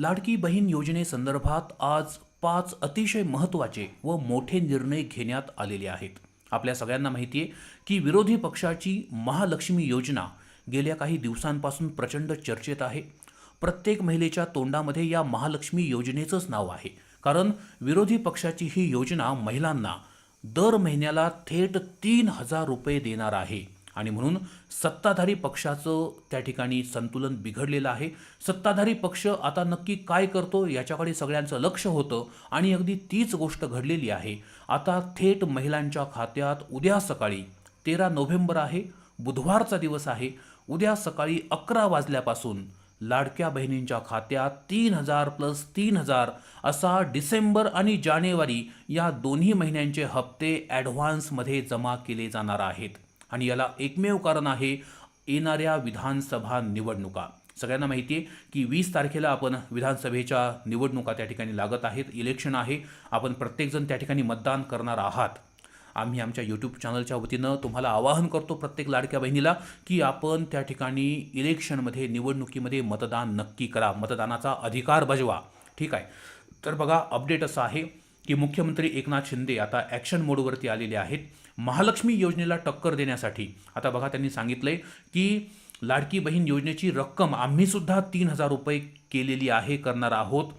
लाडकी बहीण योजनेसंदर्भात आज पाच अतिशय महत्त्वाचे व मोठे निर्णय घेण्यात आलेले आहेत. आपल्या सगळ्यांना माहिती आहे की विरोधी पक्षाची महालक्ष्मी योजना गेल्या काही दिवसांपासून प्रचंड चर्चेत आहे. प्रत्येक महिलेच्या तोंडामध्ये या महालक्ष्मी योजनेचंच नाव आहे. कारण विरोधी पक्षाची ही योजना महिलांना दर महिन्याला थेट तीन हजार रुपये देणार आहे. आणि म्हणून सत्ताधारी पक्षाचं त्या ठिकाणी संतुलन बिघडलेलं आहे. सत्ताधारी पक्ष आता नक्की काय करतो याच्याकडे सगळ्यांचं लक्ष होतं आणि अगदी तीच गोष्ट घडलेली आहे. आता थेट महिलांच्या खात्यात उद्या सकाळी तेरा नोव्हेंबर आहे बुधवारचा दिवस आहे. उद्या सकाळी अकरा वाजल्यापासून लाडक्या बहिणींच्या खात्यात तीन हजार प्लस तीन हजार असा डिसेंबर आणि जानेवारी या दोन्ही महिन्यांचे हप्ते ॲडव्हान्समध्ये जमा केले जाणार आहेत. आणि याला एकमेव कारण आहे येणाऱ्या विधानसभा निवडणुका. सगळ्यांना माहिती आहे की वीस तारखेला आपण विधानसभेच्या निवडणुका त्या ठिकाणी लागत आहेत. इलेक्शन आहे. आपण प्रत्येकजण त्या ठिकाणी मतदान करणार आहात. आम्ही आमच्या यूट्यूब चॅनलच्या वतीनं तुम्हाला आवाहन करतो प्रत्येक लाडक्या बहिणीला की आपण त्या ठिकाणी इलेक्शनमध्ये निवडणुकीमध्ये मतदान नक्की करा. मतदानाचा अधिकार बजवा. ठीक आहे? तर बघा अपडेट असं आहे. की मुख्यमंत्री एकनाथ शिंदे आता ॲक्शन मोडवरती आलेले आहेत. महालक्ष्मी योजनेला टक्कर देण्यासाठी. आता बघा त्यांनी सांगितलंय की लाडकी बहीण योजनेची रक्कम आम्ही सुद्धा तीन हजार रुपये केलेली आहे करणार आहोत.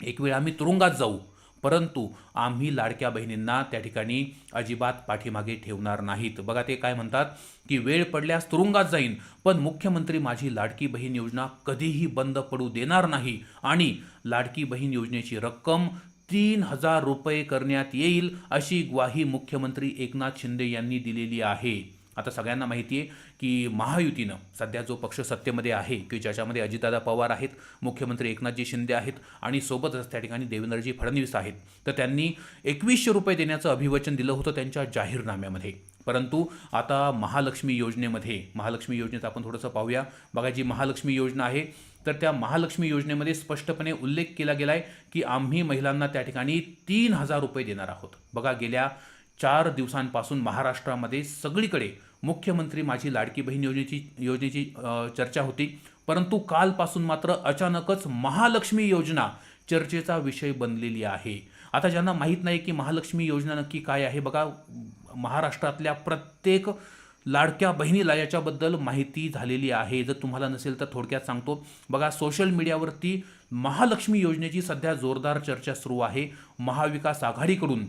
एक वेळ आम्ही तुरुंगात जाऊ परंतु आम्ही लाडक्या बहिणींना त्या ठिकाणी अजिबात पाठीमागे ठेवणार नाहीत. बघा ते काय म्हणतात की वेळ पडल्यास तुरुंगात जाईन पण मुख्यमंत्री माझी लाडकी बहीण योजना कधीही बंद पडू देणार नाही. आणि लाडकी बहीण योजनेची रक्कम तीन हजार रुपये करण्यात येईल अशी ग्वाही मुख्यमंत्री एकनाथ शिंदे यांनी दिलेली आहे. आता सगळ्यांना माहिती आहे की महायुतीनं सध्या जो पक्ष सत्तेमध्ये आहे की ज्याच्यामध्ये अजितदादा पवार आहेत मुख्यमंत्री एकनाथजी शिंदे आहेत आणि सोबतच त्या ठिकाणी देवेंद्रजी फडणवीस आहेत तर त्यांनी एकवीसशे रुपये देण्याचं अभिवचन दिलं होतं त्यांच्या जाहीरनाम्यामध्ये. परंतु आता महालक्ष्मी योजनेमध्ये महालक्ष्मी योजनेचं आपण थोडंसं पाहूया. बघा जी महालक्ष्मी योजना आहे तर त्या महालक्ष्मी योजनेमध्ये स्पष्टपणे उल्लेख केला गेला आहे की आम्ही महिलांना त्या ठिकाणी तीन हजार रुपये देणार आहोत. बघा गेल्या चार दिवसांपासून महाराष्ट्रामध्ये सगळीकडे मुख्यमंत्री माझी लाडकी बहीण योजनेची योजनेची चर्चा होती. परंतु कालपासून मात्र अचानकच महालक्ष्मी योजना चर्चेचा विषय बनलेली आहे. आता ज्यांना माहीत नाही की महालक्ष्मी योजना नक्की काय आहे बघा महाराष्ट्रातल्या प्रत्येक लाडक्या बहिणीला याच्याबद्दल माहिती झालेली आहे. जर तुम्हाला नसेल तर थोडक्यात सांगतो. बघा सोशल मीडियावरती महालक्ष्मी योजनेची सध्या जोरदार चर्चा सुरू आहे. महाविकास आघाडीकडून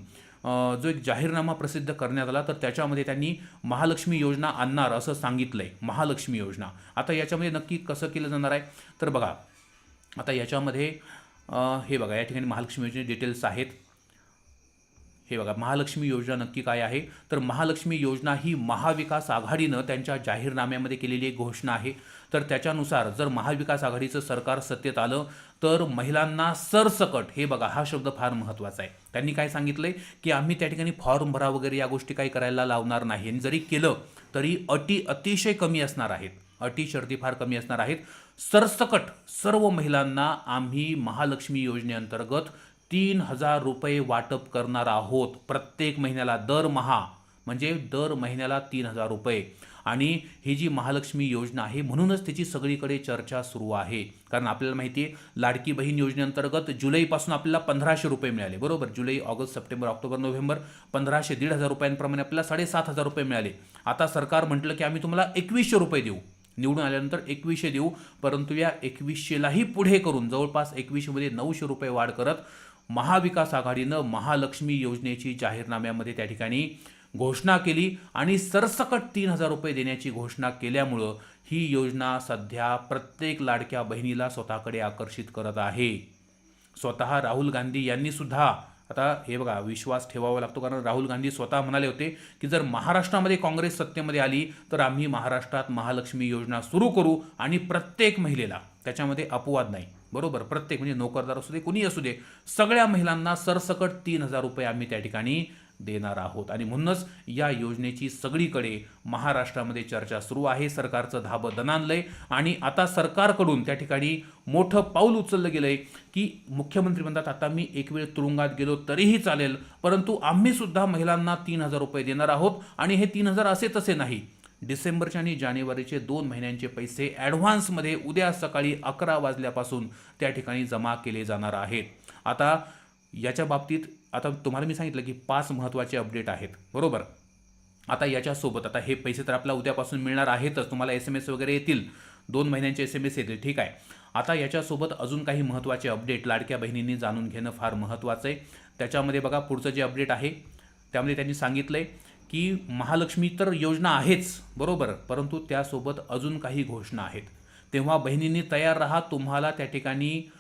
जो एक जाहीरनामा प्रसिद्ध करण्यात आला तर त्याच्यामध्ये त्यांनी महालक्ष्मी योजना आणणार असं सांगितलं आहे महालक्ष्मी योजना. आता याच्यामध्ये नक्की कसं केलं जाणार आहे? तर बघा आता याच्यामध्ये हे बघा या ठिकाणी महालक्ष्मी योजने डिटेल्स आहेत. हे बघा महालक्ष्मी योजना नक्की काय आहे? तर महालक्ष्मी योजना ही महाविकास आघाडीनं त्यांच्या जाहीरनाम्यामध्ये केलेली एक घोषणा आहे. तर त्याच्यानुसार जर महाविकास आघाडीचं सरकार सत्तेत आलं तर महिलांना सरसकट हे बघा हा शब्द फार महत्त्वाचा आहे. त्यांनी काय सांगितलंय? की आम्ही त्या ठिकाणी फॉर्म भरा वगैरे या गोष्टी काही करायला लावणार नाही. आणि जरी केलं तरी अटी अतिशय कमी असणार आहेत. अटी शर्ती फार कमी असणार आहेत. सरसकट सर्व महिलांना आम्ही महालक्ष्मी योजनेअंतर्गत तीन हजार रुपये वाटप करणार आहोत. प्रत्येक महिन्याला दरमहा म्हणजे दर महिन्याला तीन हजार रुपये. आणि ही जी महालक्ष्मी योजना आहे म्हणूनच त्याची सगळीकडे चर्चा सुरू आहे. कारण आपल्याला माहिती आहे लाडकी बहीण योजनेअंतर्गत जुलैपासून आपल्याला पंधराशे रुपये मिळाले. बरोबर? जुलै ऑगस्ट सप्टेंबर ऑक्टोबर नोव्हेंबर पंधराशे दीड हजार रुपयांप्रमाणे आपल्याला साडेसात हजार रुपये मिळाले. आता सरकार म्हटलं की आम्ही तुम्हाला एकवीसशे रुपये देऊ. निवडून आल्यानंतर एकवीसशे देऊ. परंतु या एकवीसशेलाही पुढे करून जवळपास एकवीसशेमध्ये नऊशे रुपये वाढ करत महाविकास आघाडीनं महालक्ष्मी योजनेची जाहीरनाम्यामध्ये त्या ठिकाणी घोषणा केली आणि सरसकट तीन हजार रुपये देण्याची घोषणा केल्यामुळं ही योजना सध्या प्रत्येक लाडक्या बहिणीला स्वतःकडे आकर्षित करत आहे. स्वतः राहुल गांधी यांनी सुद्धा आता हे बघा विश्वास ठेवावा लागतो. कारण राहुल गांधी स्वतः म्हणाले होते की जर महाराष्ट्रामध्ये काँग्रेस सत्तेमध्ये आली तर आम्ही महाराष्ट्रात महालक्ष्मी योजना सुरू करू आणि प्रत्येक महिलेला त्याच्यामध्ये अपवाद नाही. बरोबर? प्रत्येक म्हणजे नोकरदार असू दे कुणी असू दे सगळ्या महिलांना सरसकट तीन हजार रुपये आम्ही त्या ठिकाणी देणार आहोत. आणि म्हणूनच या योजनेची सगळीकडे महाराष्ट्रामध्ये चर्चा सुरू आहे. सरकारचं धाबं दणानलंय आणि आता सरकारकडून त्या ठिकाणी मोठं पाऊल उचललं गेलंय की मुख्यमंत्री म्हणतात आता मी एक वेळ तुरुंगात गेलो तरीही चालेल परंतु आम्ही सुद्धा महिलांना तीन हजार रुपये देणार आहोत आणि हे तीन हजार असे तसे नाही. डिसेंबरचे आणि जानेवारीचे दोन महिन्यांचे पैसे ॲडव्हान्समध्ये उद्या सकाळी अकरा वाजल्यापासून त्या ठिकाणी जमा केले जाणार आहेत. आता याच्या बाबतीत आता तुम्हाला मी सांगितलं की पाच महत्त्वाचे अपडेट आहेत. बरोबर? आता याच्यासोबत आता हे पैसे तर आपल्याला उद्यापासून मिळणार आहेतच. तुम्हाला एस एम एस वगैरे येतील. दोन महिन्यांचे एस एम एस येतील. ठीक आहे. आता याच्यासोबत अजून काही महत्त्वाचे अपडेट लाडक्या बहिणींनी जाणून घेणं फार महत्त्वाचं आहे. त्याच्यामध्ये बघा पुढचं जे अपडेट आहे त्यामध्ये त्यांनी सांगितलं आहे की महालक्ष्मी तर योजना आहेच. बरोबर? परंतु त्यासोबत अजून काही घोषणा आहेत. तेव्हा बहिणींनी तयार राहा तुम्हाला त्या ठिकाणी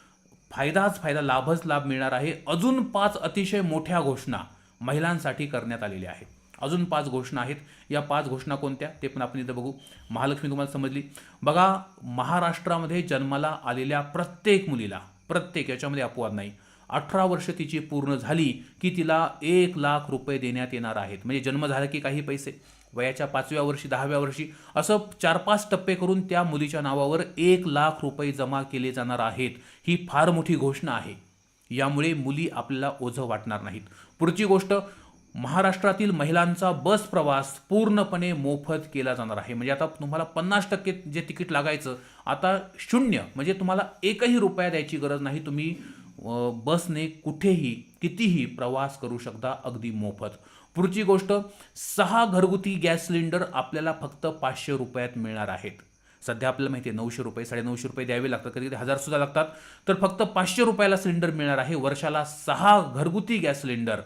फायदाच फायदा लाभच लाभ मिळणार आहे. अजून पाच अतिशय मोठ्या घोषणा महिलांसाठी करण्यात आलेल्या आहेत. अजून पाच घोषणा आहेत. या पाच घोषणा कोणत्या? ते पण आपण इथं बघू. महालक्ष्मी तुम्हाला समजली. बघा महाराष्ट्रामध्ये जन्माला आलेल्या प्रत्येक मुलीला प्रत्येक याच्यामध्ये अपवाद नाही. अठरा वर्ष तिची पूर्ण झाली की तिला एक लाख रुपये देण्यात येणार आहेत. म्हणजे जन्म झाला की काही पैसे. वयाच्या पाचव्या वर्षी दहाव्या वर्षी असं चार पाच टप्पे करून त्या मुलीच्या नावावर एक लाख रुपये जमा केले जाणार आहेत. ही फार मोठी घोषणा आहे. यामुळे मुली आपल्याला ओझं वाटणार नाहीत. पुढची गोष्ट महाराष्ट्रातील महिलांचा बस प्रवास पूर्णपणे मोफत केला जाणार आहे. म्हणजे आता तुम्हाला पन्नास टक्के जे तिकीट लागायचं आता शून्य म्हणजे तुम्हाला एकही रुपया द्यायची गरज नाही. तुम्ही बसने कुठेही कितीही प्रवास करू शकता अगदी मोफत. पुढची गोष्ट सहा घरगुती गॅस सिलेंडर आपल्याला फक्त पाचशे रुपयात मिळणार आहेत. सध्या आपल्याला माहिती आहे नऊशे रुपये साडेनऊशे रुपये द्यावे लागतात कधी कधी हजार सुद्धा लागतात. तर फक्त पाचशे रुपयाला सिलेंडर मिळणार आहे. वर्षाला सहा घरगुती गॅस सिलेंडर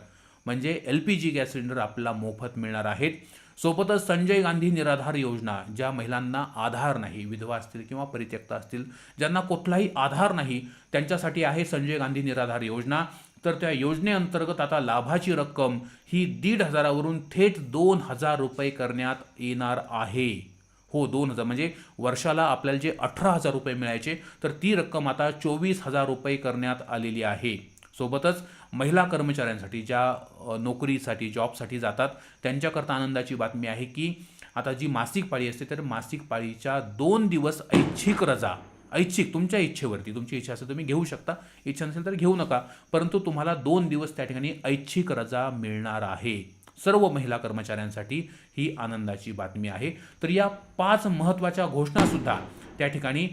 म्हणजे L P G gas cylinder आपल्याला मोफत मिळणार आहेत. सोबतच संजय गांधी निराधार योजना ज्या महिलांना आधार नाही विधवा असतील किंवा परित्यक्ता असतील ज्यांना कुठलाही आधार नाही त्यांच्यासाठी आहे संजय गांधी निराधार योजना. तर त्या योजनेअंतर्गत आता लाभाची रक्कम ही दीड हजारावरून थेट दोन हजार रुपये करण्यात येणार आहे. हो दोन हजार म्हणजे वर्षाला आपल्याला जे अठरा हजार रुपये मिळायचे तर ती रक्कम आता चोवीस हजार रुपये करण्यात आलेली आहे. सोबतच महिला कर्मचाऱ्यांसाठी ज्या नोकरीसाठी जॉबसाठी जातात त्यांच्याकरता आनंदाची बातमी आहे की आता जी मासिक पाळी असते तर मासिक पाळीच्या दोन दिवस ऐच्छिक रजा ऐच्छिक तुमच्या इच्छेवरती तुमची इच्छा असेल तुम्ही घेऊ शकता इच्छा नसेल तर घेऊ नका परंतु तुम्हाला दोन दिवस त्या ठिकाणी ऐच्छिक रजा मिळणार आहे. सर्व महिला कर्मचाऱ्यांसाठी ही आनंदाची बातमी आहे. तर या पाच महत्त्वाच्या घोषणासुद्धा त्या ठिकाणी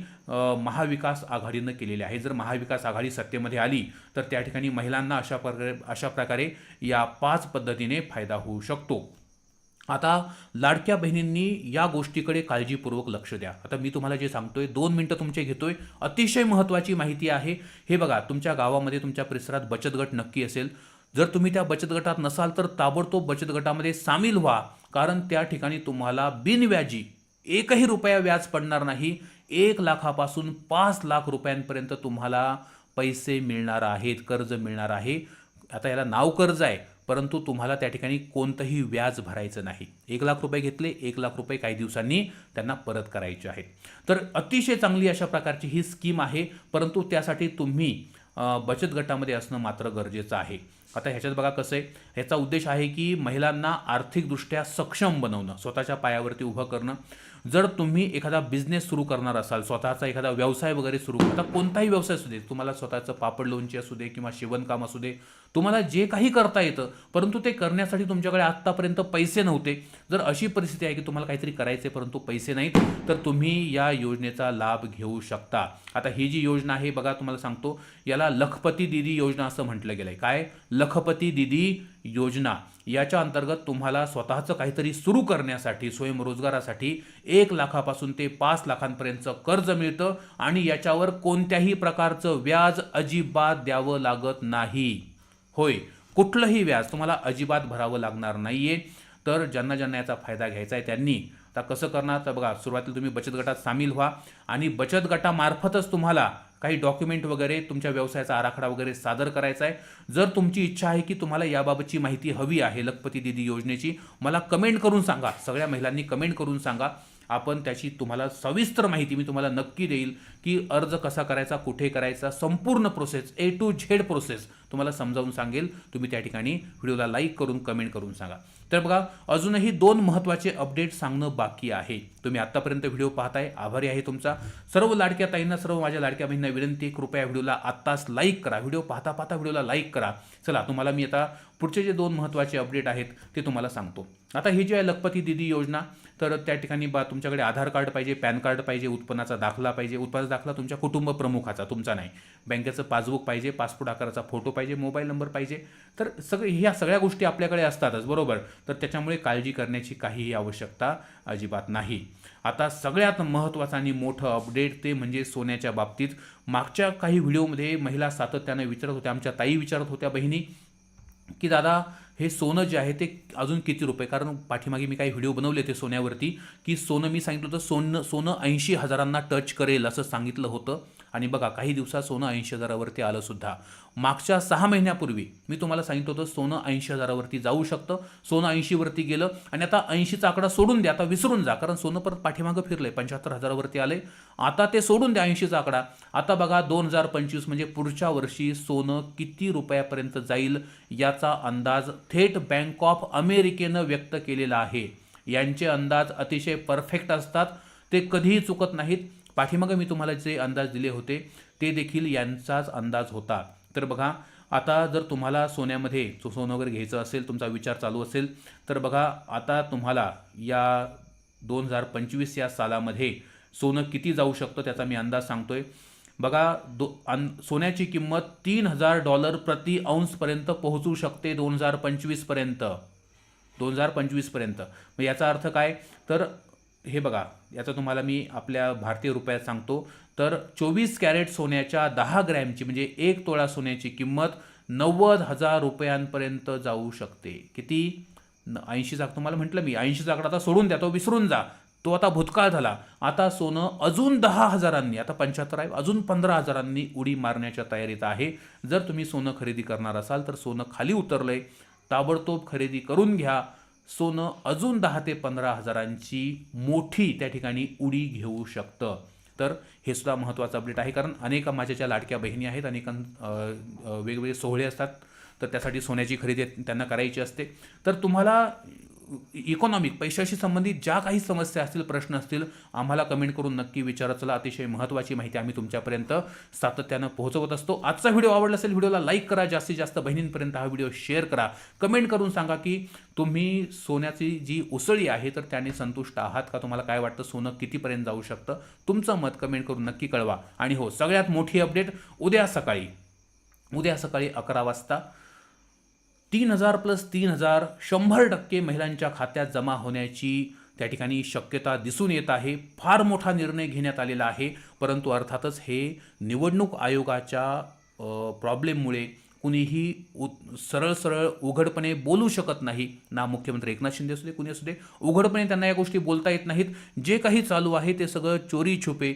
महाविकास आघाडीनं केलेले आहे. जर महाविकास आघाडी सत्तेमध्ये आली तर त्या ठिकाणी महिलांना अशा प्रकारे अशा प्रकारे या पाच पद्धतीने फायदा होऊ शकतो. आता लाडक्या बहिणींनी या गोष्टीकडे काळजीपूर्वक लक्ष द्या. आता मी तुम्हाला जे सांगतोय दोन मिनटं तुमचे घेतोय. अतिशय महत्त्वाची माहिती आहे. हे बघा तुमच्या गावामध्ये तुमच्या परिसरात बचत गट नक्की असेल. जर तुम्ही त्या बचत गटात नसाल तर ताबडतोब बचत गटामध्ये सामील व्हा. कारण त्या ठिकाणी तुम्हाला बिनव्याजी एकही रुपया व्याज पडणार नाही. एक लाखापासून पाच लाख रुपयांपर्यंत तुम्हाला पैसे मिळणार आहेत कर्ज मिळणार आहे. आता याला नाव कर्ज आहे परंतु तुम्हाला त्या ठिकाणी कोणतंही व्याज भरायचं नाही. एक लाख रुपये घेतले एक लाख रुपये काही दिवसांनी त्यांना परत करायचे आहेत. तर अतिशय चांगली अशा प्रकारची ही स्कीम आहे परंतु त्यासाठी तुम्ही बचत गटामध्ये असणं मात्र गरजेचं आहे. आता ह्याच्यात बघा कसं आहे ह्याचा उद्देश आहे की महिलांना आर्थिकदृष्ट्या सक्षम बनवणं स्वतःच्या पायावरती उभं करणं. जर तुम्ही एखादा बिझनेस सुरू करणार असाल स्वतःचा एखादा व्यवसाय वगैरे सुरू करता कोणताही व्यवसाय असू दे तुम्हाला स्वतःचं पापड लोणची असू दे किंवा शिवणकाम असू दे तुम्हाला जे काही करता येतं परंतु ते करण्यासाठी तुमच्याकडे आत्तापर्यंत पैसे नव्हते. जर अशी परिस्थिती आहे की तुम्हाला काहीतरी करायचे परंतु पैसे नाहीत तर तुम्ही या योजनेचा लाभ घेऊ शकता. आता ही जी योजना आहे बघा तुम्हाला सांगतो याला लखपती दिदी योजना असं म्हटलं गेलं आहे काय? लखपती दिदी योजना. याच्या अंतर्गत तुम्हाला स्वतःचं काहीतरी सुरू करण्यासाठी स्वयंरोजगारासाठी एक लाखापासून ते पाच लाखांपर्यंतचं कर्ज मिळतं आणि याच्यावर कोणत्याही प्रकारचं व्याज अजिबात द्यावं लागत नाही. होय. कुठलंही व्याज तुम्हाला अजिबात भरावं लागणार नाही आहे तर ज्यांना ज्यांना याचा फायदा घ्यायचा आहे त्यांनी. आता कसं करणार? तर बघा सुरुवातीला तुम्ही बचत गटात सामील व्हा आणि बचत गटामार्फतच तुम्हाला काही डॉक्युमेंट वगैरे तुमच्या व्यवसायाचा आराखडा वगैरे सादर करायचा आहे. जर तुमची इच्छा आहे की तुम्हाला याबाबतची माहिती हवी आहे लखपती दिदी योजनेची मला कमेंट करून सांगा. सगळ्या महिलांनी कमेंट करून सांगा. आपण त्याची तुम्हाला सविस्तर माहिती मी तुम्हाला नक्की देईल. की अर्ज कसा करायचा कुठे करायचा संपूर्ण process A to Z process तुम्हाला समजावून सांगेल. तुम्ही त्या ठिकाणी व्हिडिओला लाईक करून कमेंट करून सांगा. तर बघा अजूनही दोन महत्त्वाचे अपडेट सांगणं बाकी आहे. तुम्ही आत्तापर्यंत व्हिडिओ पाहताय आभारी आहे तुमचा. सर्व लाडक्या ताईंना सर्व माझ्या लाडक्या बहिणींना विनंती आहे, कृपया व्हिडिओला आत्ताच लाईक करा. व्हिडिओ पाहता पाहता व्हिडिओला लाईक करा. चला तुम्हाला मी आता पुढचे जे दोन महत्त्वाचे अपडेट आहेत ते तुम्हाला सांगतो. आता ही जी आहे लखपती दिदी योजना तर त्या ठिकाणी बा तुमच्याकडे आधार कार्ड पाहिजे पॅन कार्ड पाहिजे उत्पन्नाचा दाखला पाहिजे उत्पन्न दाखला तुमच्या कुटुंब प्रमुखाचा तुमचा नाही. बँकेचं पासबुक पाहिजे पासपोर्ट आकाराचा फोटो पाहिजे मोबाईल नंबर पाहिजे. तर सगळे ह्या सगळ्या गोष्टी आपल्याकडे असतातच बरोबर? तर त्याच्यामुळे काळजी करण्याची काहीही आवश्यकता अजिबात नाही. आता सगळ्यात महत्त्वाचं आणि मोठं अपडेट ते म्हणजे सोन्याच्या बाबतीत. मागच्या काही व्हिडिओमध्ये महिला सातत्यानं विचारत होत्या आमच्या ताई विचारत होत्या बहिणी की दादा हे सोनं जे आहे ते अजून किती रुपये? कारण पाठीमागे मी काही व्हिडिओ बनवले ते सोन्यावरती की सोनं मी सांगितलं होतं सोनं सोनं ऐंशी हजारांना टच करेल असं सांगितलं होतं. आणि बघा काही दिवसात सोनं ऐंशी हजारावरती आलं सुद्धा. मागच्या सहा महिन्यापूर्वी मी तुम्हाला सांगितलं होतं सोनं ऐंशी हजारावरती जाऊ शकतं. सोनं ऐंशीवरती गेलं आणि आता ऐंशीचा आकडा सोडून द्या आता विसरून जा कारण सोनं परत पाठीमागं फिरलंय. पंच्याहत्तर हजारावरती आले आता ते सोडून द्या ऐंशीचा आकडा. आता बघा दोन हजार पंचवीस म्हणजे पुढच्या वर्षी सोनं किती रुपयापर्यंत जाईल याचा अंदाज थेट बँक ऑफ अमेरिकेनं व्यक्त केलेला आहे. यांचे अंदाज अतिशय परफेक्ट असतात. ते कधीही चुकत नाहीत. पाठीमागं मी तुम्हाला जे अंदाज दिले होते ते देखील यांचाच अंदाज होता. तर बघा आता जर तुम्हाला सोन्यामध्ये जो सोनं वगैरे घ्यायचं असेल तुमचा विचार चालू असेल तर बघा आता तुम्हाला या दोन हजार पंचवीस या सालामध्ये सोनं किती जाऊ शकतं त्याचा मी अंदाज सांगतोय. बघा दो अन सोन्याची किंमत तीन हजार डॉलर प्रति अंशपर्यंत पोहोचू शकते दोन हजार पंचवीसपर्यंत दोन हजार पंचवीसपर्यंत मग याचा अर्थ काय? तर हे बघा याचा तुम्हाला मी आपल्या भारतीय रुपयात सांगतो. तर चोवीस कॅरेट सोन्याच्या दहा ग्रॅमची म्हणजे एक तोळा सोन्याची किंमत नव्वद हजार रुपयांपर्यंत जाऊ शकते. किती? ऐंशीचा तुम्हाला म्हटलं मी ऐंशीचा आकडा आता सोडून द्या तो विसरून जा. तो आता भूतकाळ झाला. आता सोनं अजून दहा हजारांनी आता पंच्याहत्तर आहे अजून पंधरा हजारांनी उडी मारण्याच्या तयारीत आहे. जर तुम्ही सोनं खरेदी करणार असाल तर सोनं खाली उतरलंय. ताबडतोब खरेदी करून घ्या. सोनं अजून दहा ते पंधरा हजारांची मोठी त्या ठिकाणी उडी घेऊ शकतं. तर हे सुद्धा महत्त्वाचं अपडेट आहे कारण अनेक माझ्या ज्या लाडक्या बहिणी आहेत अनेकां वेगवेगळे सोहळे असतात तर त्यासाठी सोन्याची खरेदी त्यांना करायची असते. तर तुम्हाला इकॉनॉमिक पैशाशी संबंधित ज्या काही समस्या असतील प्रश्न असतील आम्हाला कमेंट करून नक्की विचारा. चला अतिशय महत्त्वाची माहिती आम्ही तुमच्यापर्यंत सातत्यानं पोहोचवत असतो. आजचा व्हिडिओ आवडला असेल व्हिडिओला लाईक करा. जास्तीत जास्त बहिणींपर्यंत हा व्हिडिओ शेअर करा. कमेंट करून सांगा की तुम्ही सोन्याची जी उसळी आहे तर त्याने संतुष्ट आहात का? तुम्हाला काय वाटतं? सोनं कितीपर्यंत जाऊ शकतं? तुमचं मत कमेंट करून नक्की कळवा. आणि हो सगळ्यात मोठी अपडेट उद्या सकाळी. उद्या सकाळी अकरा वाजता तीन हजार प्लस तीन हजार शंभर टक्के महिलांच्या खात्यात जमा होण्याची त्या ठिकाणी शक्यता दिसून येत आहे. फार मोठा निर्णय घेण्यात आलेला आहे. परंतु अर्थातच हे निवडणूक आयोगाच्या प्रॉब्लेममुळे कुणीही उ सरळ सरळ उघडपणे बोलू शकत नाही. ना मुख्यमंत्री एकनाथ शिंदे असू दे कुणी असू दे उघडपणे त्यांना या गोष्टी बोलता येत नाहीत. जे काही चालू आहे ते सगळं चोरी छुपे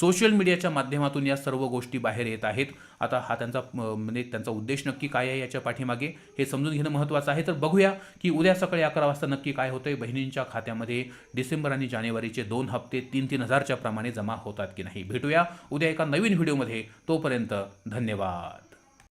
सोशल मीडियाच्या माध्यमातून या सर्व गोष्टी बाहेर येत आहेत. आता हा त्यांचा म्हणजे त्यांचा उद्देश नक्की काय आहे याच्या पाठीमागे हे समजून घेणं महत्त्वाचं आहे. तर बघूया की उद्या सकाळी अकरा वाजता नक्की काय होतंय. बहिणींच्या खात्यामध्ये डिसेंबर आणि जानेवारीचे दोन हप्ते तीन तीन हजारच्या प्रमाणे जमा होतात की नाही? भेटूया उद्या एका नवीन व्हिडिओमध्ये. तोपर्यंत धन्यवाद.